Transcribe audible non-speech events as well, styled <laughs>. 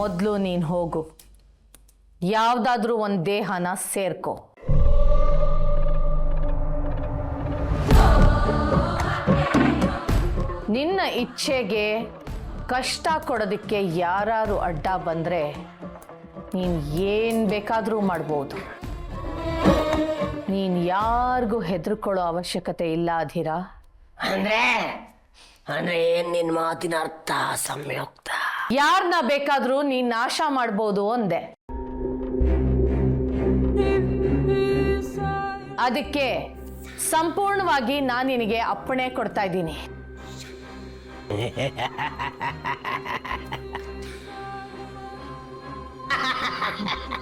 ಮೊದಲು ನೀನು ಹೋಗು. ಯಾವುದಾದ್ರೂ ಒಂದು ದೇಹನ ಸೇರ್ಕೋ. ನಿನ್ನ ಇಚ್ಛೆಗೆ ಕಷ್ಟ ಕೊಡೋದಕ್ಕೆ ಯಾರು ಅಡ್ಡ ಬಂದರೆ ನೀನು ಏನು ಬೇಕಾದರೂ ಮಾಡ್ಬೋದು. ನೀನು ಯಾರಿಗೂ ಹೆದರ್ಕೊಳ್ಳೋ ಅವಶ್ಯಕತೆ ಇಲ್ಲ, ಅಧೀರ. ಅಂದ್ರೆ ಅಂದ್ರೆ ಏನು ನಿನ್ನ ಮಾತಿನ ಅರ್ಥ? ಸಂಯುಕ್ತ ಯಾರನ್ನ ಬೇಕಾದರೂ ನೀನು ನಾಶ ಮಾಡ್ಬೋದು ಅಂದೆ. ಅದಕ್ಕೆ ಸಂಪೂರ್ಣವಾಗಿ ನಾನು ನಿನಗೆ ಅಪ್ಪಣೆ ಕೊಡ್ತಾ ಇದ್ದೀನಿ. <laughs>